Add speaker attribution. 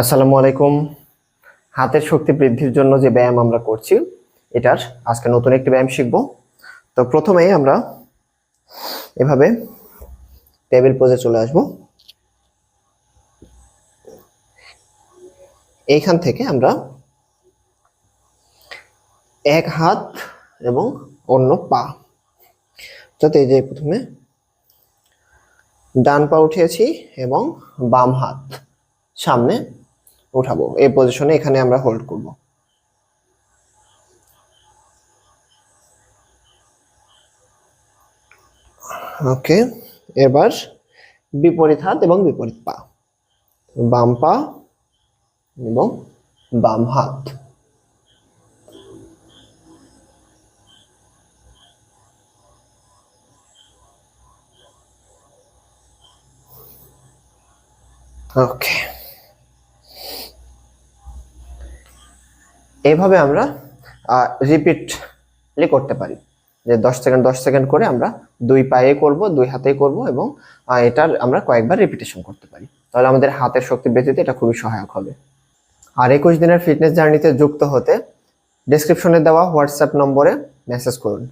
Speaker 1: আসসালামু আলাইকুম। হাতের শক্তি বৃদ্ধির জন্য যে ব্যায়াম আমরা করছি, এটার আজকে নতুন একটি ব্যায়াম শিখব। তো প্রথমেই আমরা এভাবে টেবিল পোজে চলে আসব। এইখান থেকে আমরা এক হাত এবং অন্য পা, যাতে এই যে প্রথমে ডান পা উঠিয়েছি এবং বাম হাত, সামনে উঠাবো এই পজিশনে এখানে আমরা হোল্ড করব। ওকে এবার বিপরীত হাত এবং বিপরীত পা। বাম পা এবং বাম হাত। ওকে এইভাবে আমরা রিপিটলি করতে পারি। যে দশ সেকেন্ড দশ সেকেন্ড করে আমরা দুই পায়ে করব, দুই হাতেই করব এবং এটার আমরা কয়েকবার রিপিটেশন করতে পারি। তাহলে আমাদের হাতের শক্তি বৃদ্ধিতে এটা খুবই সহায়ক হবে। আর একুশ দিনের ফিটনেস জার্নিতে যুক্ত হতে ডিসক্রিপশনে দেওয়া হোয়াটসঅ্যাপ নম্বরে মেসেজ করুন।